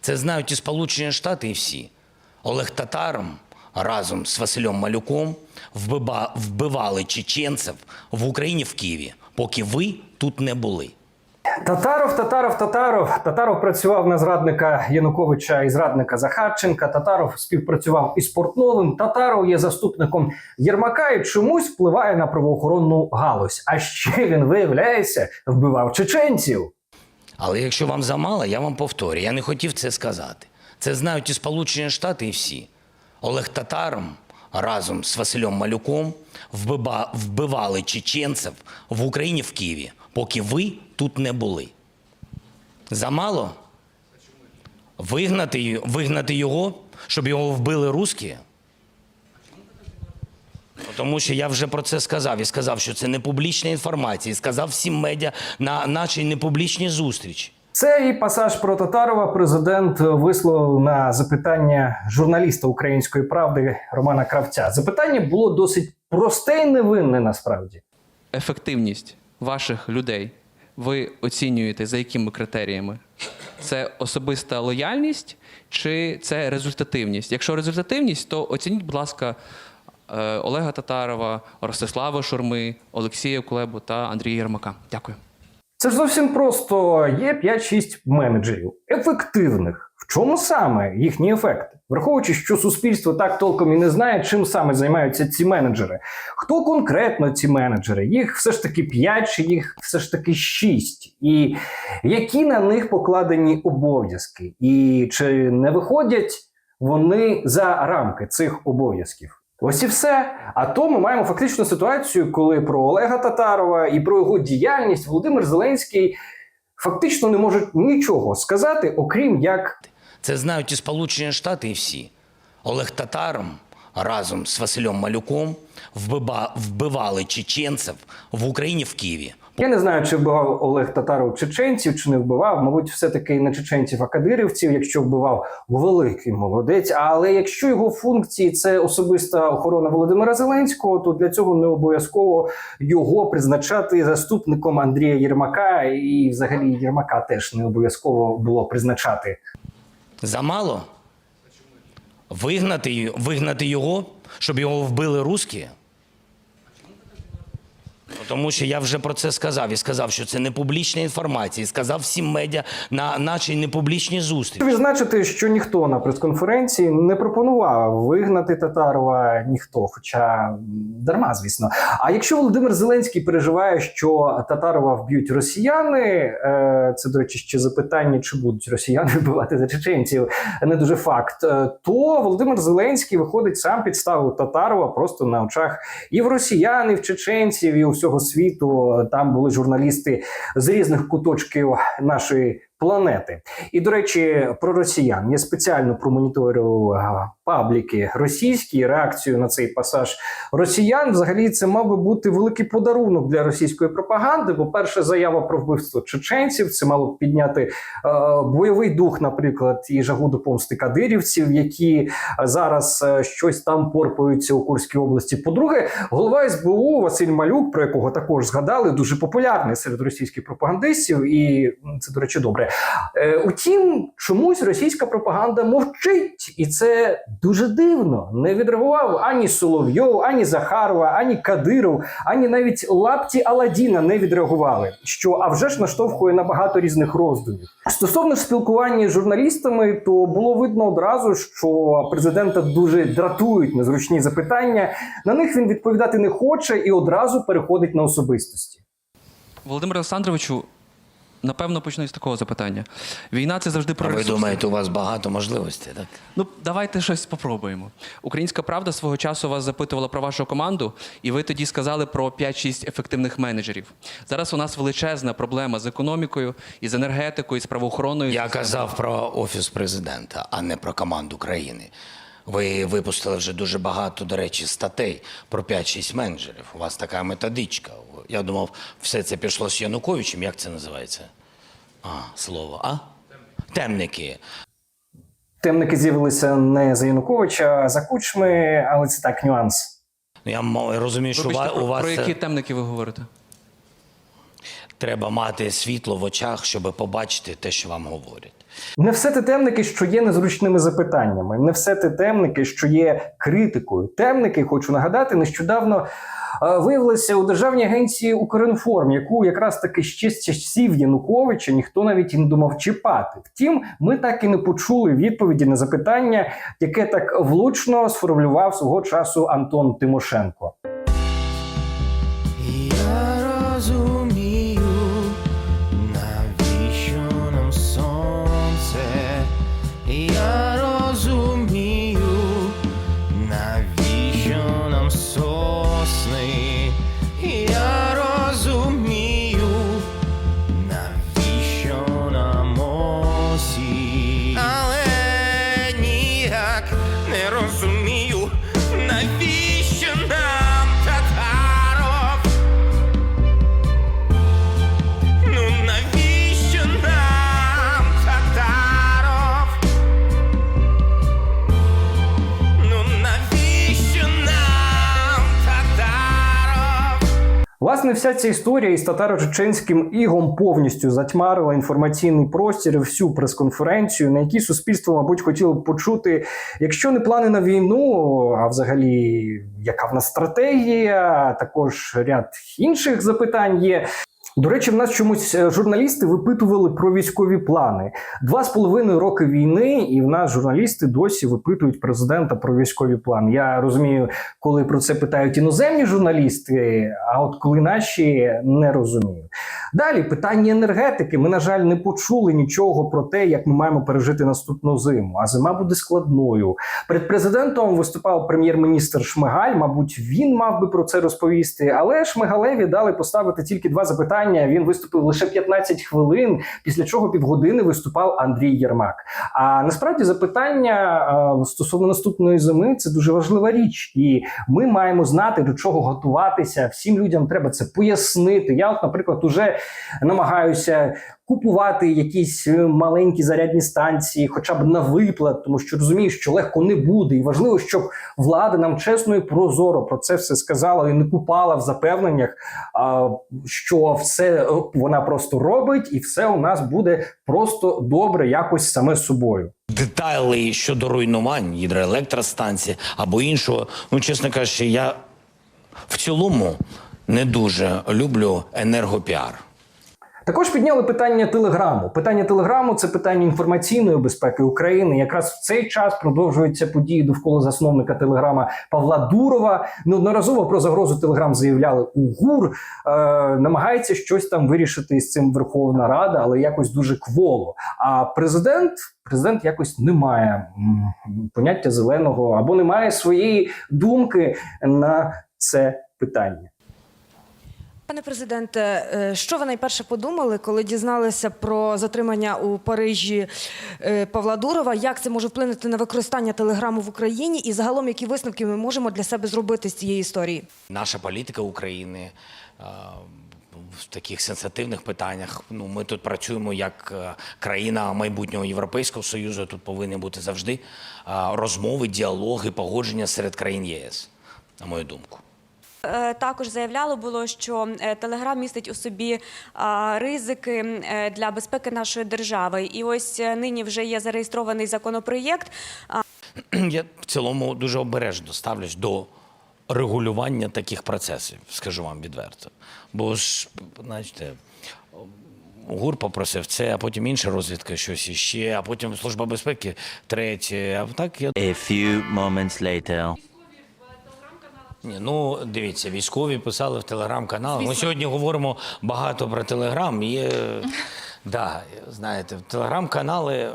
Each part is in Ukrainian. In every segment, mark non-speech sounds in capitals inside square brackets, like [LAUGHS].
Це знають і Сполучені Штати, і всі. Олег Татаром разом з Василем Малюком вбивали чеченців в Україні в Києві, поки ви тут не були. Татаров, Татаров, Татаров. Татаров працював на зрадника Януковича і зрадника Захарченка. Татаров співпрацював із Портновим. Татаров є заступником Єрмака і чомусь впливає на правоохоронну галузь. А ще він виявляється, вбивав чеченців. Але якщо вам замало, я вам повторю. Я не хотів це сказати. Це знають і Сполучені Штати, і всі. Олег Татаром разом з Василем Малюком вбивали чеченців в Україні в Києві, поки ви тут не були. Замало? Вигнати, вигнати його, щоб його вбили русські? Ну, Тому що я вже про це сказав і сказав, що це не публічна інформація, і сказав всім медіа на нашій непублічній зустрічі. Цей пасаж про Татарова президент висловив на запитання журналіста української правди Романа Кравця. Запитання було досить просте і невинне насправді. ефективність ваших людей ви оцінюєте за якими критеріями? Це особиста лояльність чи це результативність? Якщо результативність, то оцініть, будь ласка, Олега Татарова, Ростислава Шурми, Олексія Кулебу та Андрія Єрмака. Дякую. Це ж зовсім просто є 5-6 менеджерів ефективних. В чому саме їхні ефекти? Враховуючи, що суспільство так толком і не знає, чим саме займаються ці менеджери. Хто конкретно ці менеджери? Їх все ж таки 5 чи їх все ж таки 6? І які на них покладені обов'язки? І чи не виходять вони за рамки цих обов'язків? Ось і все. А то ми маємо фактичну ситуацію, коли про Олега Татарова і про його діяльність Володимир Зеленський фактично не можуть нічого сказати, окрім як Це знають і Сполучені Штати, і всі. Олег Татаром разом з Василем Малюком вбива- вбивали чеченців в Україні в Києві. Я не знаю, чи вбивав Олег Татаров чеченців, чи не вбивав. Мабуть, все-таки не чеченців, а кадирівців. Якщо вбивав великий молодець. Але якщо його функції це особиста охорона Володимира Зеленського, то для цього не обов'язково його призначати заступником Андрія Єрмака, і взагалі Єрмака теж не обов'язково було призначати. Замало? Вигнати, вигнати його, щоб його вбили русські? Тому що я вже про це сказав і сказав, що це не публічна інформація, і сказав всім медіа на нашій непублічній зустрічі. Відзначити, що ніхто на прес-конференції не пропонував вигнати Татарова, ніхто, хоча дарма, звісно. А якщо Володимир Зеленський переживає, що Татарова вб'ють росіяни, е, це до речі, ще запитання, чи будуть росіяни [LAUGHS] вбивати за чеченців, не дуже факт. е, То Володимир Зеленський виходить сам підставив Татарова просто на очах і в росіян, і в чеченців, і у всього світу. Там були журналісти з різних куточків нашої планети. І до речі, про росіян я спеціально промоніторив пабліки російські реакцію на цей пасаж росіян. Взагалі, це мав би бути великий подарунок для російської пропаганди. Бо перша заява про вбивство чеченців це мало б підняти е, бойовий дух, наприклад, і жагу до помсти кадирівців, які зараз е, щось там порпаються у Курській області. По-друге, голова СБУ Василь Малюк, про якого також згадали, дуже популярний серед російських пропагандистів, і це, до речі, добре. Е, утім, чомусь російська пропаганда мовчить, і це дуже дивно. Не відреагував ані Соловйов, ані Захарова, ані Кадиров, ані навіть лапті Аладдіна не відреагували. Що а вже ж наштовхує на багато різних роздумів. Стосовно спілкування з журналістами, то було видно одразу, що президента дуже дратують незручні запитання. На них він відповідати не хоче і одразу переходить на особистості. Володимир Олександровичу, напевно, почну з такого запитання. Війна це завжди А про ви ресурси. думаєте, у вас багато можливостей, так? Ну, давайте щось спробуємо. Українська правда свого часу вас запитувала про вашу команду, і ви тоді сказали про 5-6 ефективних менеджерів. Зараз у нас величезна проблема з економікою, і з енергетикою, і з правоохороною. Я казав про офіс президента, а не про команду країни. Ви випустили вже дуже багато, до речі, статей про 5-6 менеджерів. У вас така методичка. Я думав, все це пішло з Януковичем. Як це називається? А, слово, а? Темники. Темники з'явилися не за Януковича, а за кучми, але це так нюанс. Ну, Я м- розумію, що Вибачте, ва- про, у вас про це які темники ви говорите? треба мати світло в очах, щоб побачити те, що вам говорять. Не все те темники, що є незручними запитаннями, не все те темники, що є критикою. Темники, хочу нагадати, нещодавно виявилися у державній агенції Укрінформ, яку якраз таки ще з часів Януковича ніхто навіть і не думав чіпати. Втім, ми так і не почули відповіді на запитання, яке так влучно сформулював свого часу Антон Тимошенко. Власне, вся ця історія із татаро-чеченським ігом повністю затьмарила інформаційний простір і всю прес-конференцію, на якій суспільство, мабуть, хотіло б почути, якщо не плани на війну, а взагалі, яка в нас стратегія, також ряд інших запитань є. До речі, в нас чомусь е, журналісти випитували про військові плани. Два з половиною роки війни, і в нас журналісти досі випитують президента про військові плани. Я розумію, коли про це питають іноземні журналісти, а от коли наші не розумію. Далі питання енергетики. Ми, на жаль, не почули нічого про те, як ми маємо пережити наступну зиму. А зима буде складною. Перед президентом виступав прем'єр-міністр Шмигаль. Мабуть, він мав би про це розповісти. Але Шмигалеві дали поставити тільки два запитання. Він виступив лише 15 хвилин, після чого півгодини виступав Андрій Єрмак. А насправді запитання стосовно наступної зими це дуже важлива річ, і ми маємо знати до чого готуватися. Всім людям треба це пояснити. Я, от, наприклад, уже намагаюся купувати якісь е, маленькі зарядні станції, хоча б на виплат, тому що розумію, що легко не буде, і важливо, щоб влада нам чесно і прозоро про це все сказала і не купала в запевненнях, а, що все е, вона просто робить, і все у нас буде просто добре, якось саме собою. Детайли щодо руйнувань гідроелектростанції або іншого. Ну, чесно кажучи, я в цілому не дуже люблю енергопіар. Також підняли питання телеграму. Питання телеграму це питання інформаційної безпеки України. Якраз в цей час продовжуються події довкола засновника телеграма Павла Дурова. Неодноразово про загрозу телеграм заявляли у ГУР. Е, намагається щось там вирішити із цим Верховна Рада, але якось дуже кволо. А президент. Президент якось не має поняття зеленого або не має своєї думки на це питання. Пане президенте, е, що ви найперше подумали, коли дізналися про затримання у Парижі е, Павла Дурова? Як це може вплинути на використання телеграму в Україні? І загалом, які висновки ми можемо для себе зробити з цієї історії? Наша політика України е, в таких сенситивних питаннях. Ну, ми тут працюємо як країна майбутнього Європейського Союзу. Тут повинні бути завжди розмови, діалоги, погодження серед країн єС, на мою думку. Е, Також заявляло було, що е, Телеграм містить у собі ризики е, для безпеки нашої держави. І ось нині вже є зареєстрований законопроєкт. [CLEARS THROAT] Я в цілому дуже обережно ставлюсь до регулювання таких процесів, скажу вам відверто. Бо ж, знаєте, ГУР попросив це, а потім інша розвідка щось іще, а потім Служба безпеки третє. А так я A few moments later. Ні, ну дивіться, військові писали в телеграм-канал. Ми сьогодні говоримо багато про телеграм. Є, [LAUGHS] да, знаєте, в телеграм-канали е,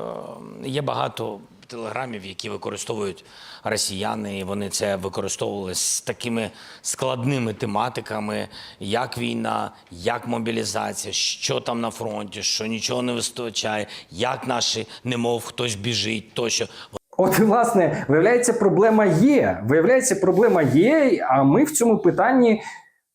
є багато телеграмів, які використовують росіяни, і вони це використовували з такими складними тематиками, як війна, як мобілізація, що там на фронті, що нічого не вистачає, як наші, немов хтось біжить, тощо. От, власне, виявляється, проблема є. Виявляється, проблема є, а ми в цьому питанні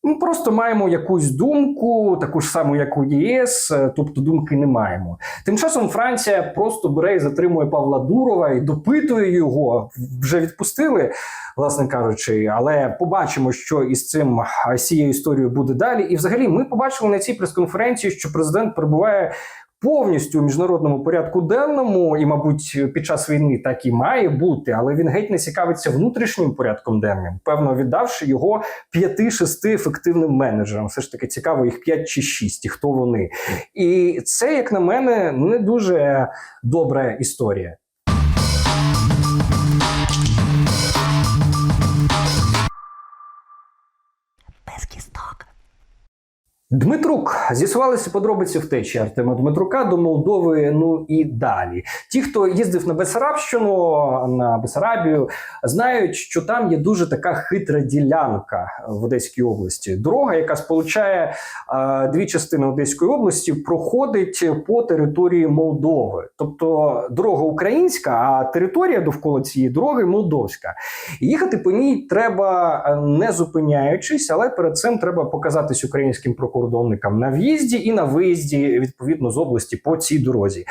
ну, просто маємо якусь думку, таку ж саму, як у ЄС, е, тобто думки не маємо. Тим часом Франція просто бере і затримує Павла Дурова і допитує його. Вже відпустили, власне кажучи, але побачимо, що із цим з цією історією буде далі. І взагалі, ми побачили на цій прес-конференції, що президент перебуває повністю у міжнародному порядку денному, і, мабуть, під час війни так і має бути, але він геть не цікавиться внутрішнім порядком денним, певно, віддавши його п'яти-шести ефективним менеджерам. Все ж таки цікаво, їх п'ять чи шість, і хто вони. І це, як на мене, не дуже добра історія. Дмитрук з'ясувалися подробиці втечі Артема Дмитрука до Молдови. Ну і далі. Ті, хто їздив на Бесарабщину, на Бесарабію, знають, що там є дуже така хитра ділянка в Одеській області. Дорога, яка сполучає е, дві частини Одеської області, проходить по території Молдови. Тобто дорога українська, а територія довкола цієї дороги молдовська. Їхати по ній треба е, не зупиняючись, але перед цим треба показатись українським прокурорникам на в'їзді і на виїзді відповідно з області по цій дорозі.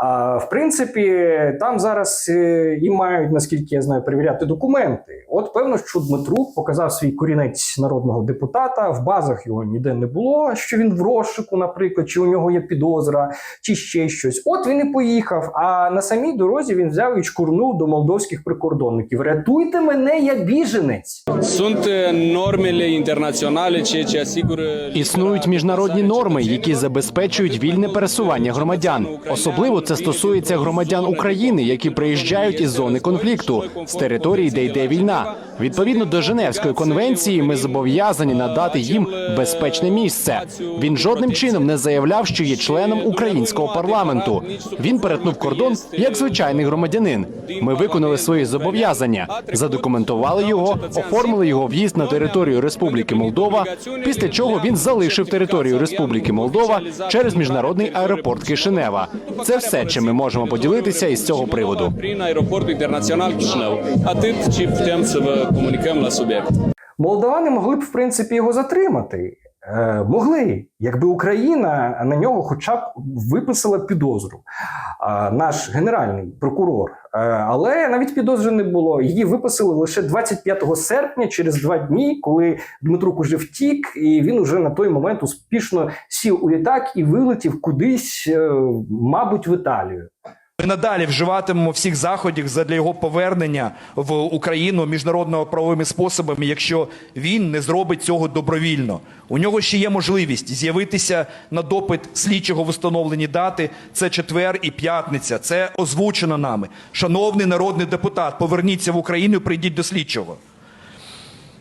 А, в принципі, там зараз е, і мають, наскільки я знаю, перевіряти документи. От певно, що Дмитрук показав свій корінець народного депутата. В базах його ніде не було, що він в розшуку, наприклад, чи у нього є підозра, чи ще щось. От він і поїхав. А на самій дорозі він взяв і чкурнув до молдовських прикордонників. Рятуйте мене, я біженець. Sunt uh, normele internaționale, ceea Існують міжнародні норми, які забезпечують вільне пересування громадян. Особливо це стосується громадян України, які приїжджають із зони конфлікту з території, де йде війна. Відповідно до Женевської конвенції, ми зобов'язані надати їм безпечне місце. Він жодним чином не заявляв, що є членом українського парламенту. Він перетнув кордон як звичайний громадянин. Ми виконали свої зобов'язання, задокументували його, оформили його в'їзд на територію Республіки Молдова. Після чого він залишив територію Республіки Молдова через міжнародний аеропорт Кишинева. Це все, чим ми можемо поділитися із цього приводу. aeroportul internațional Chișinău. Atât ce putem să на comunicăm. Молдавани могли б в принципі його затримати. Е, могли, якби Україна на нього хоча б виписала підозру. Наш генеральний прокурор. Е, але навіть підозри не було. Її виписали лише 25 серпня, через два дні, коли Дмитрук уже втік, і він уже на той момент успішно сів у літак і вилетів кудись, е, мабуть, в Італію. Ми надалі вживатимемо всіх заходів задля його повернення в Україну міжнародно правовими способами, якщо він не зробить цього добровільно. У нього ще є можливість з'явитися на допит слідчого в установлені дати. Це четвер і п'ятниця. Це озвучено нами. Шановний народний депутат, поверніться в Україну, прийдіть до слідчого.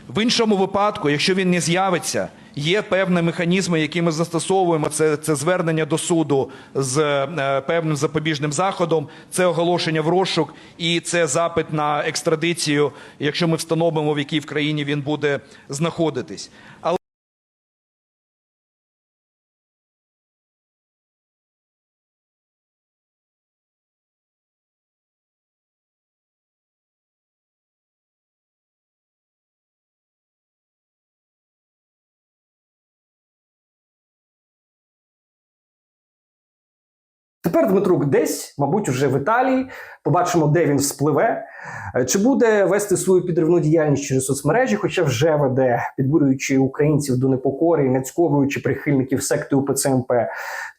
В іншому випадку, якщо він не з'явиться, є певні механізми, які ми застосовуємо. Це, це звернення до суду з е, певним запобіжним заходом, це оголошення в розшук і це запит на екстрадицію, якщо ми встановимо, в якій в країні він буде знаходитись. Тепер Дмитрук десь, мабуть, уже в Італії. Побачимо, де він вспливе. Е, Чи буде вести свою підривну діяльність через соцмережі, хоча вже веде, підбурюючи українців до непокори, нацьковуючи прихильників секти УПЦ МП.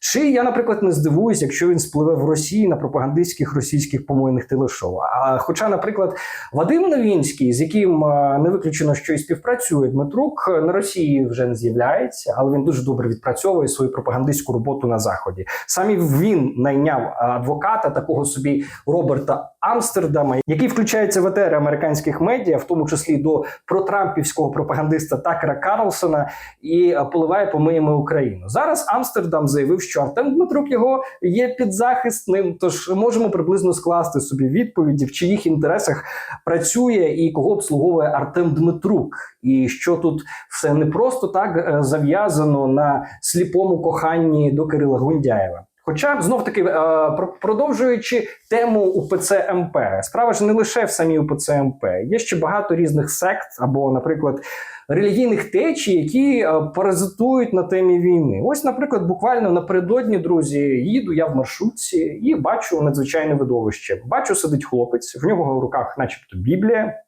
Чи я, наприклад, не здивуюсь, якщо він спливе в Росії на пропагандистських російських помойних телешоу. А хоча, наприклад, Вадим Новінський, з яким е, не виключено, що і співпрацює Дмитрук, е, на Росії вже не з'являється, але він дуже добре відпрацьовує свою пропагандистську роботу на заході. Саме він найняв адвоката такого собі Роберта Амстердама, який включається в етери американських медіа, в тому числі до протрампівського пропагандиста Такера Карлсона, і е, поливає помиями Україну. Зараз Амстердам заявив, що Артем Дмитрук його є підзахисним. Тож можемо приблизно скласти собі відповіді, в чиїх інтересах працює і кого обслуговує Артем Дмитрук, і що тут все не просто так е, зав'язано на сліпому коханні до Кирила Гундяєва. Хоча знов таки е, продовжуючи тему УПЦ МП, справа ж не лише в самій УПЦ МП. Є ще багато різних сект або, наприклад, релігійних течій, які е, паразитують на темі війни. Ось, наприклад, буквально напередодні, друзі, їду я в маршрутці і бачу надзвичайне видовище. Бачу, сидить хлопець, в нього в руках, начебто, Біблія.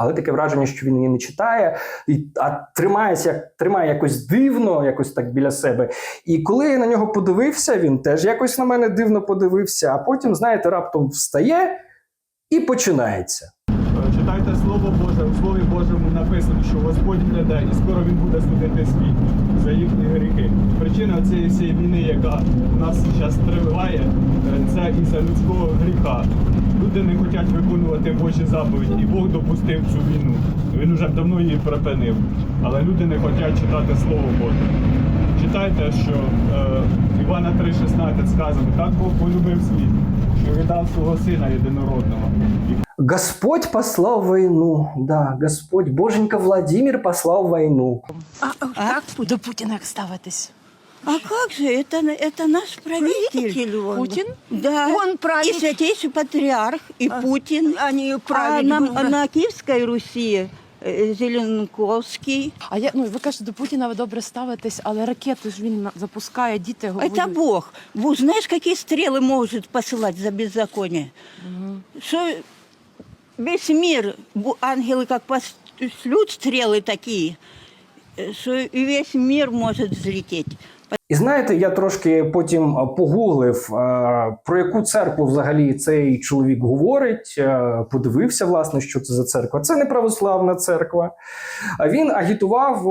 Але таке враження, що він її не читає, і, а тримається як тримає якось дивно, якось так біля себе. І коли я на нього подивився, він теж якось на мене дивно подивився, а потім, знаєте, раптом встає і починається. Читайте Слово Боже, у Слові Божому написано, що Господь гляде і скоро Він буде судити світ за їхні гріхи. Причина цієї всієї війни, яка нас зараз триває, е, це із-за людського гріха. Люди не хочуть виконувати Божі заповіді, і Бог допустив цю війну. Він вже давно її припинив. Але люди не хочуть читати Слово Боже. Читайте, що е, Івана 3,16 сказано, так Бог полюбив світ, що віддав свого сина єдинородного. І Господь послав войну, да, Господь, Боженька Владимир послав войну. Як до Путіна як ставитись? А как же, это, это наш правитель. он. Путін? Да. Он правитель. И святейший патриарх, и Путин. Они А правильно. на, на Киевской Руси э, Зеленковский. А я ну ви кажете, до Путіна ви добре ставитесь, але ракети ж він на- запускає, діти говорять. Это Бог. Бог, знаешь, какие стрелы может посылать за беззаконие? Что весь мир, бу- ангелы как пошлют стрелы такие, э, что и весь мир может взлететь. І знаєте, я трошки потім е, погуглив, е, про яку церкву взагалі цей чоловік говорить. е, Подивився, власне, що це за церква. Це не православна церква. Він агітував.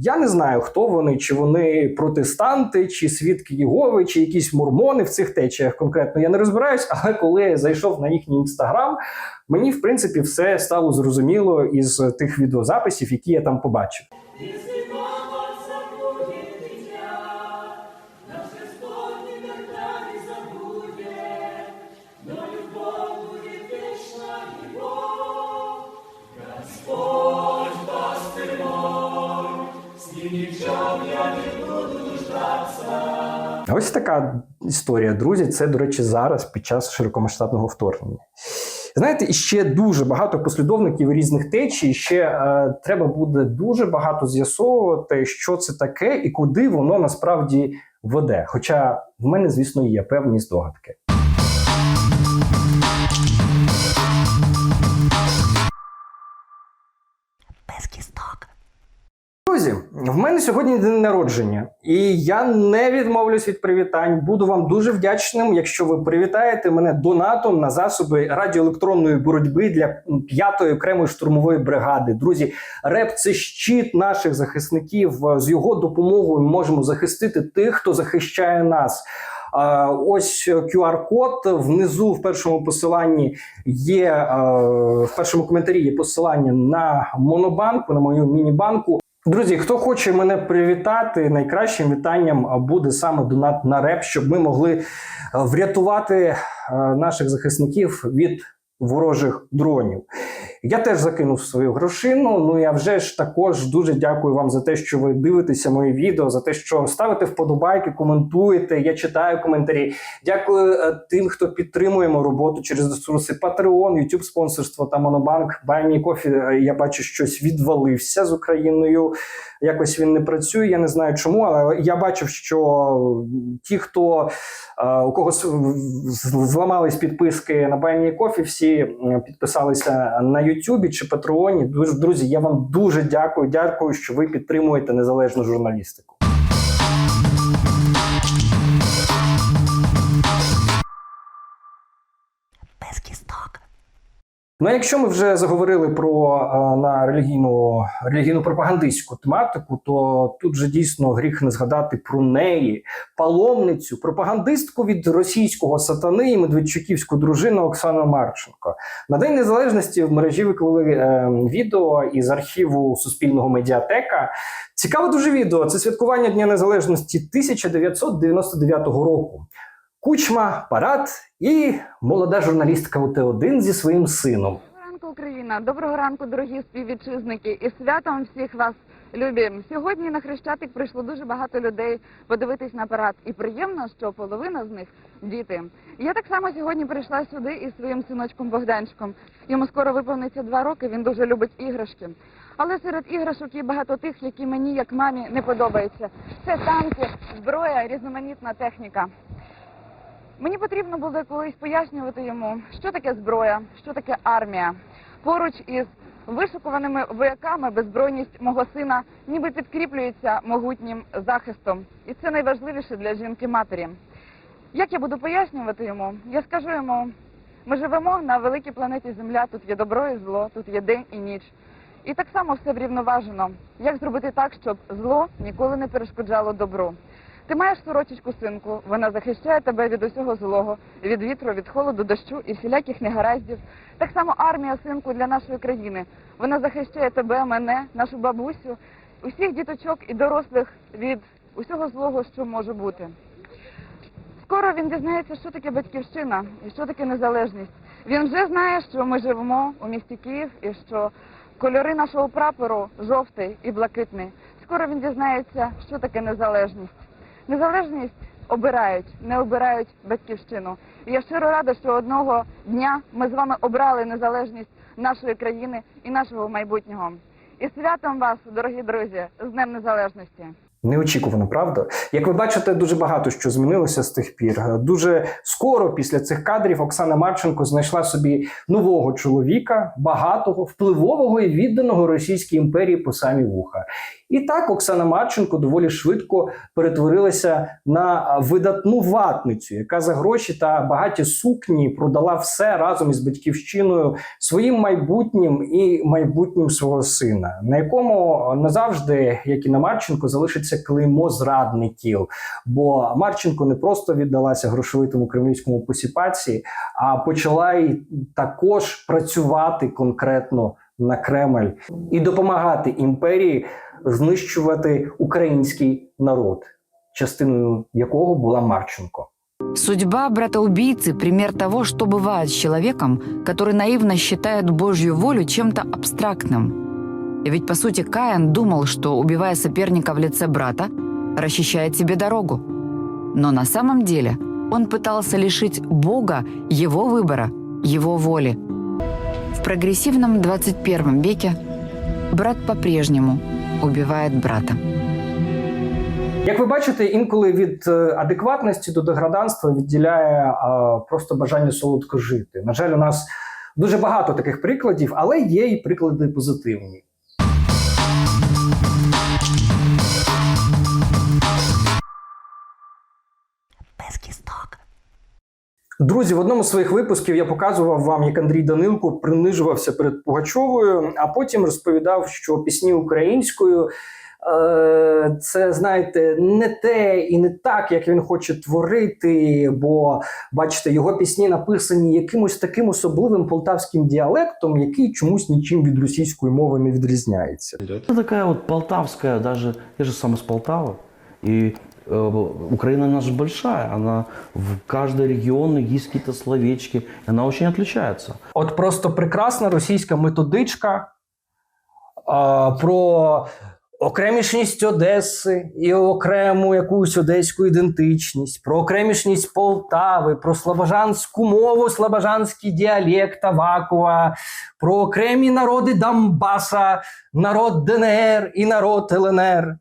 Я не знаю, хто вони, чи вони протестанти, чи свідки Єгови, чи якісь мормони в цих течіях конкретно. Я не розбираюсь, [LAUGHS] але коли я зайшов на їхній інстаграм, мені в принципі все стало зрозуміло із тих відеозаписів, які я там побачив. Ось така історія, друзі. Це, до речі, зараз під час широкомасштабного вторгнення. Знаєте, ще дуже багато послідовників різних течій. Ще е, треба буде дуже багато з'ясовувати, що це таке і куди воно насправді веде. Хоча в мене, звісно, є певні здогадки. Друзі, в мене сьогодні день народження, і я не відмовлюсь від привітань. Буду вам дуже вдячним, якщо ви привітаєте мене донатом на засоби радіоелектронної боротьби для п'ятої окремої штурмової бригади. Друзі, РЕП це щит наших захисників. З його допомогою ми можемо захистити тих, хто захищає нас. Ось QR-код внизу в першому посиланні є е, в першому коментарі є посилання на монобанку, на мою міні-банку. Друзі, хто хоче мене привітати, найкращим вітанням буде саме донат на реп, щоб ми могли е, врятувати е, наших захисників від ворожих дронів. Я теж закинув свою грошину. Ну я вже ж також дуже дякую вам за те, що ви дивитеся мої відео, за те, що ставите вподобайки, коментуєте. Я читаю коментарі. Дякую е, тим, хто підтримує мою роботу через ресурси Patreon, YouTube спонсорство та Монобанк. Кофі. Я бачу, щось відвалився з Україною. Якось він не працює. Я не знаю чому, але я бачив, що ті, хто е, у когось з- зламались підписки на кофі, всі е, підписалися на Ютубі чи Патреоні. Друзі, я вам дуже дякую. Дякую, що ви підтримуєте незалежну журналістику. Ну, якщо ми вже заговорили про е, на релігійну релігійну пропагандистську тематику, то тут же дійсно гріх не згадати про неї, паломницю, пропагандистку від російського сатани і медведчуківську дружину Оксану Марченко. На День Незалежності в мережі виклали е, відео із архіву Суспільного медіатека. Цікаве дуже відео. Це святкування Дня Незалежності 1999 року. Кучма, парад і молода журналістка УТ1 зі своїм сином. Доброго ранку, Україна! Доброго ранку, дорогі співвітчизники! І святом всіх вас любі! Сьогодні на Хрещатик прийшло дуже багато людей подивитись на парад. І приємно, що половина з них діти. Я так само сьогодні прийшла сюди із своїм синочком Богданчиком. Йому скоро виповниться два роки. Він дуже любить іграшки. Але серед іграшок є багато тих, які мені, як мамі, не подобаються. Це танки, зброя, різноманітна техніка. Мені потрібно було колись пояснювати йому, що таке зброя, що таке армія. Поруч із вишукуваними вояками беззбройність мого сина ніби підкріплюється могутнім захистом. І це найважливіше для жінки-матері. Як я буду пояснювати йому? Я скажу йому, ми живемо на великій планеті Земля, тут є добро і зло, тут є день і ніч. І так само все врівноважено. Як зробити так, щоб зло ніколи не перешкоджало добру? Ти маєш сорочечку синку, вона захищає тебе від усього злого, від вітру, від холоду, дощу і всіляких негараздів. Так само армія синку для нашої країни. Вона захищає тебе, мене, нашу бабусю, усіх діточок і дорослих від усього злого, що може бути. Скоро він дізнається, що таке батьківщина і що таке незалежність. Він вже знає, що ми живемо у місті Київ і що кольори нашого прапору жовтий і блакитний. Скоро він дізнається, що таке незалежність. Незалежність обирають, не обирають батьківщину. І я щиро рада, що одного дня ми з вами обрали незалежність нашої країни і нашого майбутнього. І святом вас, дорогі друзі, з Днем Незалежності! Неочікувано, правда? Як ви бачите, дуже багато що змінилося з тих пір. Дуже скоро після цих кадрів Оксана Марченко знайшла собі нового чоловіка, багатого, впливового і відданого Російській імперії по самі вуха. І так Оксана Марченко доволі швидко перетворилася на видатну ватницю, яка за гроші та багаті сукні продала все разом із батьківщиною своїм майбутнім і майбутнім свого сина, на якому назавжди, як і на Марченко, залишиться клеймо зрадників. Бо Марченко не просто віддалася грошовитому кремлівському посіпаці, а почала й також працювати конкретно на Кремль і допомагати імперії знищувати український народ, частиною якого була Марченко. Судьба брата-убийцы – пример того, что бывает с человеком, который наивно считает Божью волю чем-то абстрактным. И ведь, по сути, Каин думал, что, убивая соперника в лице брата, расчищает себе дорогу. Но на самом деле он пытался лишить Бога его выбора, его воли. В прогрессивном 21 веке брат по-прежнему убивает брата. Як ви бачите, інколи від е, адекватності до деграданства відділяє а, просто бажання солодко жити. На жаль, у нас дуже багато таких прикладів, але є і приклади позитивні. Друзі, в одному з своїх випусків я показував вам, як Андрій Данилко принижувався перед Пугачовою, а потім розповідав, що пісні українською е, це, знаєте, не те і не так, як він хоче творити. Бо бачите, його пісні написані якимось таким особливим полтавським діалектом, який чомусь нічим від російської мови не відрізняється. Это такая вот полтавская, даже я же сам из Полтавы, и э, Украина наша большая, она в каждой регионе есть какие-то словечки, она очень отличается. От просто прекрасна російська методичка а, про окремішність Одеси і окрему якусь одеську ідентичність, про окремішність Полтави, про слобожанську мову, слобожанський діалект Авакова, про окремі народи Донбаса, народ ДНР і народ ЛНР.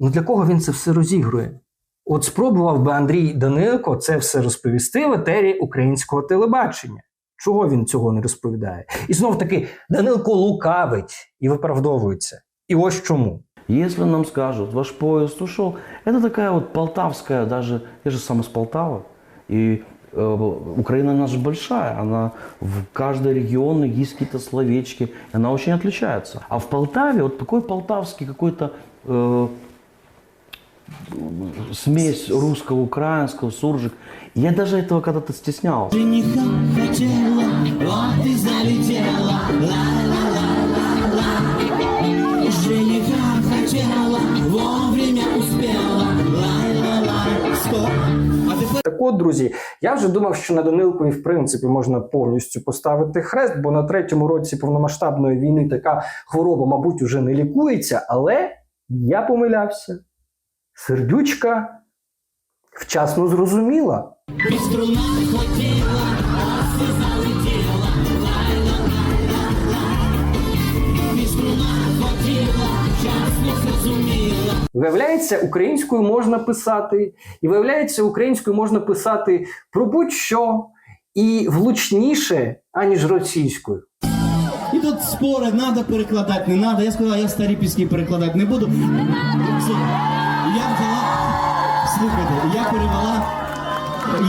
Ну для кого він це все розігрує? От спробував би Андрій Данилко це все розповісти в етері українського телебачення. Чого він цього не розповідає? І знов таки Данилко лукавить і виправдовується. І ось чому. Если нам скажут, ваш поезд ушел, это такая вот полтавская, даже я же сам из Полтавы, и э, Украина наша большая, она в каждой регионе есть какие-то словечки, и она очень отличается. А в Полтаве вот такой полтавский какой-то э, смесь русского, украинского, суржик. Я даже этого когда-то стеснялся. Так от, друзі, я вже думав, що на Данилкові в принципі можна повністю поставити хрест, бо на третьому році повномасштабної війни така хвороба, мабуть, уже не лікується, але я помилявся. Сердючка вчасно зрозуміла. Виявляється, українською можна писати, і виявляється, українською можна писати про будь-що і влучніше, аніж російською. І тут спори, треба перекладати, не треба. Я сказав, я старі пісні перекладати не буду.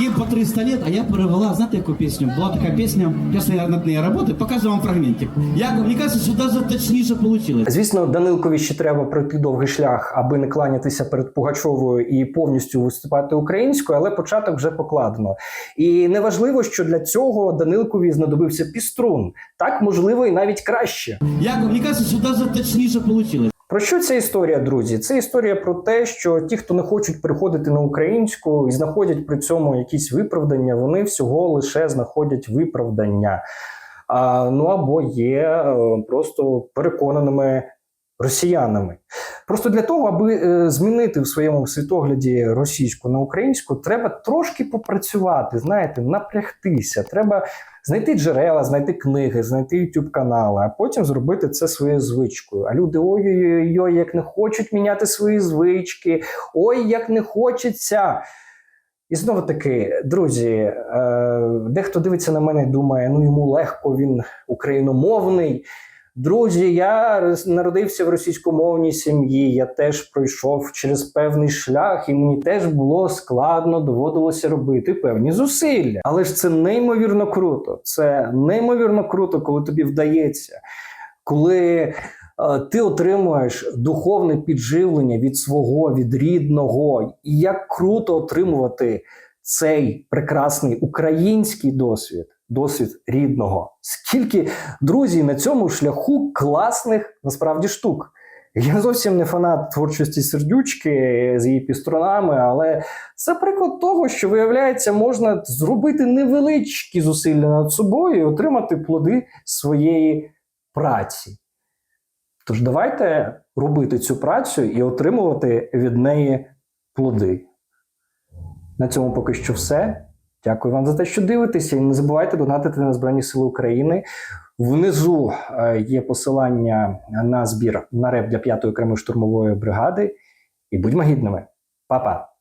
Їм по 300 лет, а я перевела, знаєте, яку пісню? Була така пісня, зараз я над нею працюю, покажу вам фрагментик. Я, мені кажется, що навіть точніше вийшло. Звісно, Данилкові ще треба пройти довгий шлях, аби не кланятися перед Пугачовою і повністю виступати українською, але початок вже покладено. І неважливо, що для цього Данилкові знадобився піструн. Так можливо, і навіть краще. Я, мені кажется, що навіть точніше вийшло. Про що ця історія, друзі? Це історія про те, що ті, хто не хочуть переходити на українську і знаходять при цьому якісь виправдання, вони всього лише знаходять виправдання. А, ну або є е, просто переконаними росіянами. Просто для того, аби е, змінити в своєму світогляді російську на українську, треба трошки попрацювати, знаєте, напрягтися. Треба знайти джерела, знайти книги, знайти youtube канали, а потім зробити це своєю звичкою. А люди ой-ой-ой, як не хочуть міняти свої звички, ой, як не хочеться. І знову таки, друзі, е, дехто дивиться на мене і думає, ну йому легко, він україномовний. Друзі, я народився в російськомовній сім'ї. Я теж пройшов через певний шлях, і мені теж було складно, доводилося робити певні зусилля. Але ж це неймовірно круто. Це неймовірно круто, коли тобі вдається, коли е, ти отримуєш духовне підживлення від свого, від рідного. І як круто отримувати цей прекрасний український досвід, досвід рідного. Скільки друзі на цьому шляху класних насправді штук. Я зовсім не фанат творчості сердючки з її пістронами, але це приклад того, що виявляється, можна зробити невеличкі зусилля над собою і отримати плоди своєї праці. Тож давайте робити цю працю і отримувати від неї плоди. На цьому поки що все. Дякую вам за те, що дивитеся. І не забувайте донатити на Збройні Сили України. Внизу е, є посилання на збір на реп для 5-ї окремої штурмової бригади. І будьмо гідними. Па-па!